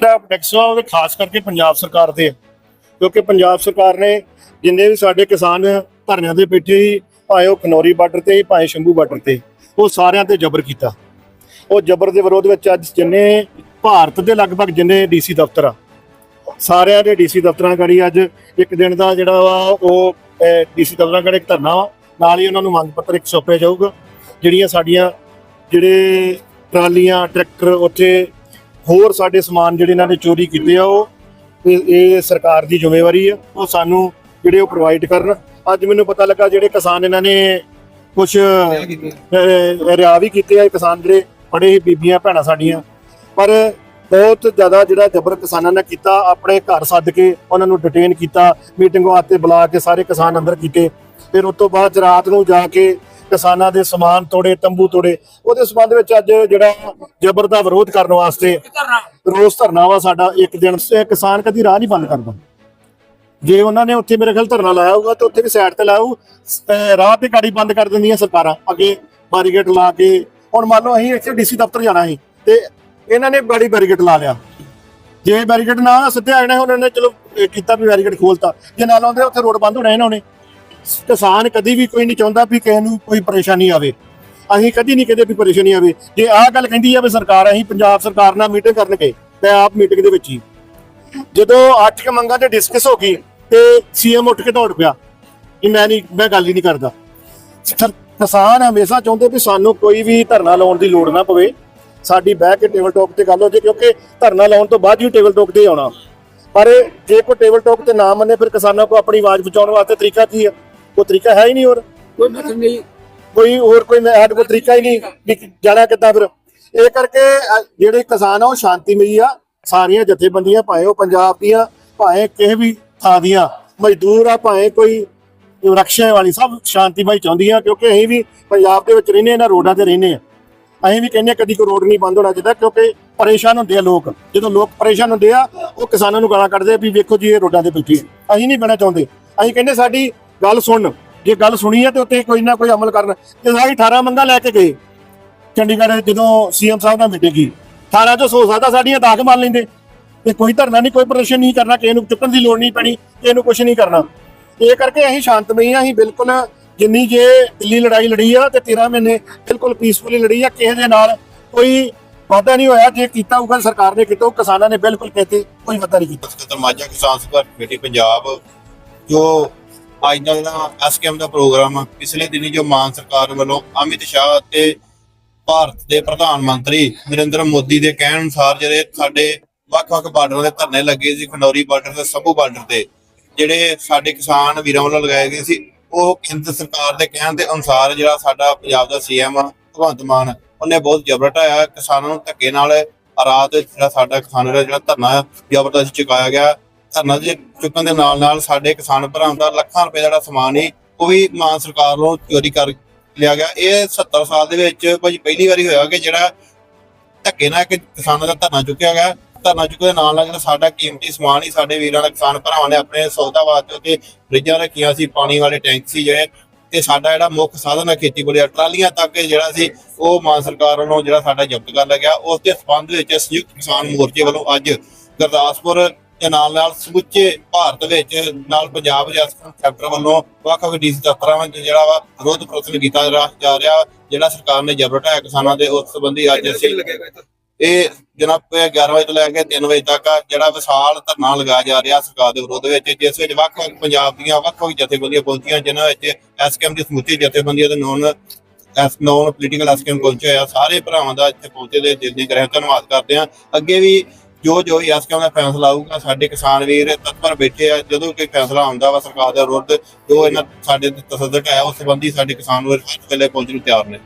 ਜਿਹੜਾ ਟੈਕਸ ਆ ਉਹਦੇ ਖਾਸ ਕਰਕੇ ਪੰਜਾਬ ਸਰਕਾਰ ਤੇ ਹੈ ਕਿਉਂਕਿ ਪੰਜਾਬ ਸਰਕਾਰ ਨੇ ਜਿੰਨੇ ਵੀ ਸਾਡੇ ਕਿਸਾਨ ਧਰਨਿਆਂ ਦੇ ਬੈਠੇ ਸੀ ਭਾਵੇਂ ਉਹ ਖਨੌਰੀ ਬਾਰਡਰ ਤੇ ਸੀ, ਭਾਵੇਂ ਸ਼ੰਭੂ ਬਾਰਡਰ ਤੇ ਉਹ ਸਾਰਿਆਂ ਤੇ ਜ਼ਬਰ ਕੀਤਾ। ਉਹ ਜ਼ਬਰ ਦੇ ਵਿਰੋਧ ਵਿੱਚ ਅੱਜ ਜਿੰਨੇ ਭਾਰਤ ਦੇ ਲਗਭਗ ਜਿੰਨੇ ਡੀਸੀ ਦਫ਼ਤਰ ਆ ਸਾਰਿਆਂ ਦੇ ਡੀਸੀ ਦਫ਼ਤਰਾਂ ਕਰੀ ਅੱਜ ਇੱਕ ਦਿਨ ਦਾ ਜਿਹੜਾ ਵਾ ਉਹ ਡੀਸੀ ਦਫ਼ਤਰਾਂ ਕਰੀ ਇੱਕ ਧਰਨਾ ਵਾ ਨਾਲ ਹੀ ਉਹਨਾਂ ਨੂੰ ਮੰਗ ਪੱਤਰ ਇੱਕ ਸੌਂਪਿਆ ਜਾਊਗਾ ਜਿਹੜੀਆਂ ਸਾਡੀਆਂ ਜਿਹੜੇ ਟਰਾਲੀਆਂ ਟਰੈਕਟਰ ਉੱਥੇ ਹੋਰ ਸਾਡੇ ਸਮਾਨ ਜਿਹੜੇ ਇਹਨਾਂ ਨੇ ਚੋਰੀ ਕੀਤੇ ਆ ਉਹ ਇਹ ਸਰਕਾਰ ਦੀ ਜ਼ਿੰਮੇਵਾਰੀ ਆ ਉਹ ਸਾਨੂੰ ਜਿਹੜੇ ਉਹ ਪ੍ਰੋਵਾਈਡ ਕਰਨ। ਅੱਜ ਮੈਨੂੰ ਪਤਾ ਲੱਗਾ ਜਿਹੜੇ ਕਿਸਾਨ ਇਹਨਾਂ ਨੇ ਕੁਝ ਰਿਆ ਵੀ ਕੀਤੇ ਆ ਕਿਸਾਨ ਜਿਹੜੇ ਬੜੇ ਬੀਬੀਆਂ ਭੈਣਾਂ ਸਾਡੀਆਂ। ਪਰ ਬਹੁਤ ਜ਼ਿਆਦਾ ਜਿਹੜਾ ਜ਼ਬਰ ਕਿਸਾਨਾਂ ਨੇ ਕੀਤਾ ਆਪਣੇ ਘਰ ਸੱਦ ਕੇ ਉਹਨਾਂ ਨੂੰ ਡਿਟੇਨ ਕੀਤਾ ਮੀਟਿੰਗ ਵਾਸਤੇ ਬੁਲਾ ਕੇ ਸਾਰੇ ਕਿਸਾਨ ਅੰਦਰ ਕੀਤੇ। ਫਿਰ ਉਸ ਤੋਂ ਬਾਅਦ ਰਾਤ ਨੂੰ ਜਾ ਕੇ ਕਿਸਾਨਾਂ ਦੇ ਸਮਾਨ ਤੋੜੇ, ਤੰਬੂ ਤੋੜੇ, ਉਹਦੇ ਸੰਬੰਧ ਵਿੱਚ ਅੱਜ ਜਿਹੜਾ ਜ਼ਬਰ ਦਾ ਵਿਰੋਧ ਕਰਨ ਵਾਸਤੇ ਰੋਸ ਧਰਨਾ ਵਾ ਸਾਡਾ ਇੱਕ ਦਿਨ। ਕਿਸਾਨ ਕਦੀ ਰਾਹ ਨਹੀਂ ਬੰਦ ਕਰਦਾ। ਜੇ ਉਹਨਾਂ ਨੇ ਉੱਥੇ ਮੇਰੇ ਖਿਆਲ ਧਰਨਾ ਲਾਇਆ ਹੋਊਗਾ, ਤੇ ਉੱਥੇ ਵੀ ਸਾਈਡ ਤੇ ਲਾਇਆ ਰਾਹ ਤੇ ਗਾੜੀ ਬੰਦ ਕਰ ਦਿੰਦੀਆਂ ਸਰਕਾਰਾਂ। ਅੱਗੇ ਬੈਰੀਗੇਡ ਲਾ ਕੇ। ਹੁਣ ਮੰਨ ਲਓ ਅਸੀਂ ਇੱਥੇ ਡੀਸੀ ਦਫ਼ਤਰ ਜਾਣਾ ਸੀ, ਤੇ ਇਹਨਾਂ ਨੇ ਬੜੀ ਬੈਰੀਗੇਡ ਲਾ ਲਿਆ। ਜੇ ਬੈਰੀਗੇਡ ਨਾ ਸਿੱਧੇ ਆਣੇ ਉਹਨਾਂ ਨੇ ਚਲੋ ਇਹ ਕੀਤਾ ਵੀ ਬੈਰੀਗੇਡ ਖੋਲਤਾ। ਜੇ ਨਾ ਲਾਉਂਦੇ, ਉੱਥੇ ਰੋਡ ਬੰਦ ਹੋਣਾ ਇਹਨਾਂ ਨੇ। ਕਿਸਾਨ ਕਦੀ ਵੀ ਕੋਈ ਨਹੀਂ ਚਾਹੁੰਦਾ ਵੀ ਕਿਸੇ ਨੂੰ ਕੋਈ ਪਰੇਸ਼ਾਨੀ ਆਵੇ। ਅਸੀਂ ਕਦੀ ਨਹੀਂ ਕਹਿੰਦੇ ਵੀ ਪਰੇਸ਼ਾਨੀ ਆਵੇ। ਜੇ ਆਹ ਗੱਲ ਕਹਿੰਦੀ ਆ ਵੀ ਸਰਕਾਰ, ਅਸੀਂ ਪੰਜਾਬ ਸਰਕਾਰ ਨਾਲ ਮੀਟਿੰਗ ਕਰਨ ਗਏ ਤੇ ਆਪ ਮੀਟਿੰਗ ਦੇ ਵਿੱਚ ਹੀ। ਜਦੋਂ ਅੱਠ ਕੇ ਮੰਗਾਂ ਤੇ ਡਿਸਕਸ ਹੋ ਗਈ ਤੇ ਸੀਐਮ ਉੱਠ ਕੇ ਦੌੜ ਪਿਆ ਕਿ ਮੈਂ ਨਹੀਂ, ਮੈਂ ਗੱਲ ਹੀ ਨਹੀਂ ਕਰਦਾ। ਕਿਸਾਨ ਹਮੇਸ਼ਾ ਚਾਹੁੰਦੇ ਵੀ ਸਾਨੂੰ ਕੋਈ ਵੀ ਧਰਨਾ ਲਾਉਣ ਦੀ ਲੋੜ ਨਾ ਪਵੇ। ਸਾਡੀ ਬਹਿ ਕੇ ਟੇਬਲ ਟਾਕ ਤੇ ਗੱਲ ਹੋ ਜੇ, ਕਿਉਂਕਿ ਧਰਨਾ ਲਾਉਣ ਤੋਂ ਬਾਅਦ ਹੀ ਟੇਬਲ ਟਾਕ ਤੇ ਆਉਣਾ। ਪਰ ਜੇ ਕੋਈ ਟੇਬਲ ਟਾਕ ਤੇ ਨਾ ਮੰਨੇ, ਫਿਰ ਕਿਸਾਨਾਂ ਕੋ ਆਪਣੀ ਆਵਾਜ਼ ਪਹੁੰਚਾਉਣ ਵਾਸਤੇ ਤਰੀਕਾ ਕੀ ਹੈ ਕੋਈ ਤਰੀਕਾ ਹੈ ਹੀ ਨਹੀਂ ਹੋਰ। ਕੋਈ ਮਤਲਬ ਨਹੀਂ। ਕੋਈ ਹੋਰ ਕੋਈ ਸਾਡੇ ਕੋਲ ਤਰੀਕਾ ਹੀ ਨਹੀਂ ਵੀ ਜਾਣਾ ਕਿੱਦਾਂ ਫਿਰ। ਇਹ ਕਰਕੇ ਅ, ਜਿਹੜੇ ਕਿਸਾਨ ਆ ਉਹ ਸ਼ਾਂਤੀਮਈ ਆ। ਸਾਰੀਆਂ ਜਥੇਬੰਦੀਆਂ ਭਾਵੇਂ ਉਹ ਪੰਜਾਬ ਦੀਆਂ ਭਾਵੇਂ ਕਿਸੇ ਵੀ ਥਾਂ ਦੀਆਂ। ਮਜ਼ਦੂਰ ਆ ਭਾਵੇਂ ਕੋਈ ਰਕਸ਼ੇ ਵਾਲੀ ਸਭ ਸ਼ਾਂਤੀਮਈ ਚਾਹੁੰਦੀਆਂ ਕਿਉਂਕਿ ਅਸੀਂ ਵੀ ਪੰਜਾਬ ਦੇ ਵਿੱਚ ਰਹਿੰਦੇ ਆ ਨਾ ਰੋਡਾਂ ਤੇ ਰਹਿੰਦੇ ਆ ਅਸੀਂ ਵੀ ਕਹਿੰਦੇ ਆ ਕਦੀ ਕੋਈ ਰੋਡ ਨਹੀਂ ਬੰਦ ਹੋਣਾ ਚਾਹੀਦਾ ਕਿਉਂਕਿ ਪਰੇਸ਼ਾਨ ਹੁੰਦੇ ਆ ਲੋਕ। ਜਦੋਂ ਲੋਕ ਪਰੇਸ਼ਾਨ ਹੁੰਦੇ ਆ ਉਹ ਕਿਸਾਨਾਂ ਨੂੰ ਗਾਲਾਂ ਕੱਢਦੇ ਆ ਵੀ ਵੇਖੋ ਜੀ ਇਹ ਰੋਡਾਂ ਤੇ ਬੈਠੇ ਆ। ਅਸੀਂ ਨਹੀਂ ਬਣਾ ਚਾਹੁੰਦੇ। ਅਸੀਂ ਕਹਿੰਦੇ ਸਾਡੀ ਗੱਲ ਸੁਣ, ਜੇ ਗੱਲ ਸੁਣੀ ਹੈ ਤੇ ਉੱਤੇ ਕੋਈ ਨਾ ਕੋਈ ਅਮਲ ਕਰਨ। ਤੇ ਸਾਡੀ 18 ਮੰਗਾਂ ਲੈ ਕੇ ਗਏ। ਚੰਡੀਗੜ੍ਹ ਜਦੋਂ ਸੀਐਮ ਸਾਹਿਬ ਨਾਲ ਮੀਟਿੰਗ ਕੀ 18 ਚੋਂ ਸੌ ਸਕਦਾ ਸਾਡੀਆਂ ਦਾਗ ਮੰਨ ਲੈਂਦੇ। ਤੇ ਕੋਈ ਧਰਨਾ ਨਹੀਂ, ਕੋਈ ਪ੍ਰਦਰਸ਼ਨ ਨਹੀਂ ਕਰਨਾ, ਕਿਸੇ ਨੂੰ ਚੁੱਕਣ ਦੀ ਲੋੜ ਨਹੀਂ ਪੈਣੀ, ਕਿਸੇ ਨੂੰ ਕੁਝ ਨਹੀਂ ਕਰਨਾ। ਇਹ ਕਰਕੇ ਅਸੀਂ ਸ਼ਾਂਤਮਈ ਆ ਅਸੀਂ ਬਿਲਕੁਲ ਜਿੰਨੀ ਜੇ ਦਿੱਲੀ ਲੜਾਈ ਲੜੀ ਆ ਤੇ 13 ਮਹੀਨੇ ਬਿਲਕੁਲ ਪੀਸਫੁਲੀ ਲੜੀ ਆ, ਕਿਸੇ ਦੇ ਨਾਲ ਕੋਈ ਵਾਅਦਾ ਨਹੀਂ ਹੋਇਆ, ਜੇ ਕੀਤਾ ਹੋਊਗਾ ਸਰਕਾਰ ਨੇ ਕੀਤਾ ਕਿਸਾਨਾਂ ਨੇ ਬਿਲਕੁਲ ਕਹਤੇ ਕੋਈ ਵਾਅਦਾ ਨਹੀਂ ਕੀਤਾ। ਮਾਝਾ ਕਿਸਾਨ ਸੰਘਰਸ਼ ਕਮੇਟੀ ਪੰਜਾਬ, ਜੋ ਅੱਜ ਦਾ ਜਿਹੜਾ ਐਸਕੇਐਮ ਦਾ ਪ੍ਰੋਗਰਾਮ ਆ, ਪਿਛਲੇ ਦਿਨੀ ਜੋ ਮਾਨ ਸਰਕਾਰ ਵੱਲੋਂ ਅਮਿਤ ਸ਼ਾਹ ਅਤੇ ਭਾਰਤ ਦੇ ਪ੍ਰਧਾਨ ਮੰਤਰੀ ਨਰਿੰਦਰ ਮੋਦੀ ਦੇ ਕਹਿਣ ਅਨੁਸਾਰ ਜਿਹੜੇ ਸਾਡੇ ਵੱਖ-ਵੱਖ ਬਾਰਡਰਾਂ ਦੇ ਧਰਨੇ ਲੱਗੇ ਸੀ ਖਨੌਰੀ ਬਾਰਡਰ ਤੇ ਸੰਭੂ ਬਾਰਡਰ ਤੇ ਜਿਹੜੇ ਸਾਡੇ ਕਿਸਾਨ ਵੀਰਾਂ ਵੱਲੋਂ ਲਗਾਏ ਗਏ ਸੀ ਉਹ ਕੇਂਦਰ ਸਰਕਾਰ ਦੇ ਕਹਿਣ ਦੇ ਅਨੁਸਾਰ ਜਿਹੜਾ ਸਾਡਾ ਪੰਜਾਬ ਦਾ ਸੀਐਮ ਆ ਭਗਵੰਤ ਮਾਨ ਉਹਨੇ ਬਹੁਤ ਜ਼ਬਰ ਢਾਇਆ। ਕਿਸਾਨਾਂ ਨੂੰ ਧੱਕੇ ਨਾਲ ਰਾਤ ਜਿਹੜਾ ਸਾਡਾ ਕਿਸਾਨਾਂ ਦਾ ਜਿਹੜਾ ਧਰਨਾ ਜ਼ਬਰਦਸਤ ਚੁਕਾਇਆ ਗਿਆ। ਧਰਨਾ ਦੇ ਚੁੱਕਣ ਦੇ ਨਾਲ ਨਾਲ ਸਾਡੇ ਕਿਸਾਨ ਭਰਾਵਾਂ ਦਾ ਲੱਖਾਂ ਰੁਪਏ ਦਾ ਜਿਹੜਾ ਸਮਾਨ ਸੀ, ਉਹ ਵੀ ਮਾਨ ਸਰਕਾਰ ਨੂੰ ਚੋਰੀ ਕਰ ਲਿਆ ਗਿਆ। ਇਹ 70 ਸਾਲ ਦੇ ਵਿੱਚ ਭਾਜੀ ਪਹਿਲੀ ਵਾਰੀ ਹੋਇਆ ਕਿ ਜਿਹੜਾ ਧੱਕੇ ਨਾਲ ਇੱਕ ਕਿਸਾਨਾਂ ਦਾ ਧਰਨਾ ਚੁੱਕਿਆ ਗਿਆ। ਧਰਨਾ ਚੁੱਕਣ ਦੇ ਨਾਲ ਨਾਲ ਜਿਹੜਾ ਸਾਡਾ ਕੀਮਤੀ ਸਮਾਨ ਹੀ ਸਾਡੇ ਵੀਰਾਂ ਦਾ, ਕਿਸਾਨ ਭਰਾਵਾਂ ਨੇ ਆਪਣੇ ਸੌਦਾ ਵਾਸਤੇ ਉੱਤੇ ਫਰਿੱਜਾਂ ਰੱਖੀਆਂ ਸੀ, ਪਾਣੀ ਵਾਲੇ ਟੈਂਕ ਸੀ ਜਿਹੜੇ। ਤੇ ਸਾਡਾ ਜਿਹੜਾ ਮੁੱਖ ਸਾਧਨ ਹੈ ਖੇਤੀਬਾੜੀ ਦਾ ਟਰਾਲੀਆਂ ਤੱਕ ਜਿਹੜਾ ਸੀ, ਉਹ ਮਾਨ ਸਰਕਾਰ ਵੱਲੋਂ ਜਿਹੜਾ ਸਾਡਾ ਜ਼ਬਤ ਕਰ ਲਿਆ ਗਿਆ। ਉਸ ਦੇ ਸੰਬੰਧ ਵਿੱਚ ਸੰਯੁਕਤ ਕਿਸਾਨ ਮੋਰਚੇ ਵੱਲੋਂ ਅੱਜ ਗੁਰਦਾਸਪੁਰ ਦੇ ਨਾਲ ਨਾਲ ਸਮੁੱਚੇ ਭਾਰਤ ਵਿੱਚ ਨਾਲ ਪੰਜਾਬ ਜਸਕਨ ਚੈਪਟਰ ਵੱਲੋਂ ਵੱਖ ਵੱਖ ਡੀਸੀ ਦਫ਼ਤਰਾਂ ਵਿੱਚ ਜਿਹੜਾ ਵਾ ਵਿਰੋਧ ਪ੍ਰਦਰਸ਼ਨ ਕੀਤਾ ਜਾ ਰਿਹਾ ਜਿਹੜਾ ਸਰਕਾਰ ਨੇ ਜ਼ਬਰ ਢਾਇਆ ਕਿਸਾਨਾਂ ਦੇ ਉਸ ਸੰਬੰਧੀ ਅੱਜ ਅਸੀਂ ਇਹ ਜਨਾਬ ਇਹ 11 ਵਜੇ ਤੋਂ ਲੈ ਕੇ 3 ਵਜੇ ਤੱਕ ਜਿਹੜਾ ਵਿਸ਼ਾਲ ਧਰਨਾ ਲਗਾਇਆ ਜਾ ਰਿਹਾ ਸਰਕਾਰ ਦੇ ਵਿਰੋਧ ਵਿੱਚ ਜਿਸ ਵਿੱਚ ਵੱਖ-ਵੱਖ ਪੰਜਾਬ ਦੀਆਂ ਵੱਖ-ਵੱਖ ਜਥੇਬੰਦੀਆਂ ਪਹੁੰਚੀਆਂ ਜਿਨ੍ਹਾਂ ਵਿੱਚ ਐਸਕੇਐਮ ਦੀ ਸਮੁੱਚੀ ਜਥੇਬੰਦੀਆਂ ਦੇ non S non political SKM ਪਹੁੰਚੇ ਆ ਸਾਰੇ ਭਰਾਵਾਂ ਦਾ ਇੱਥੇ ਪਹੁੰਚੇ ਦੇ ਦਿਲ ਦੀ ਗ੍ਰਹਿ ਧੰਨਵਾਦ ਕਰਦੇ ਆ ਅੱਗੇ ਵੀ ਜੋ ਜੋ ਐਸਕੇਐਮ ਦਾ ਫੈਸਲਾ ਆਊਗਾ, ਸਾਡੇ ਕਿਸਾਨ ਵੀਰ ਤਤਪਰ ਬੈਠੇ ਆ, ਜਦੋਂ ਕੋਈ ਫੈਸਲਾ ਆਉਂਦਾ ਵਾ ਸਰਕਾਰ ਦੇ ਵਿਰੁੱਧ, ਜੋ ਇਹਨਾਂ ਸਾਡੇ ਤੇ ਤਸੱਦਦ ਹੈ, ਉਸ ਸੰਬੰਧੀ ਸਾਡੇ ਕਿਸਾਨ ਵੀਰ ਹਰ ਵੇਲੇ ਪਹੁੰਚਣ ਨੂੰ ਤਿਆਰ ਨੇ।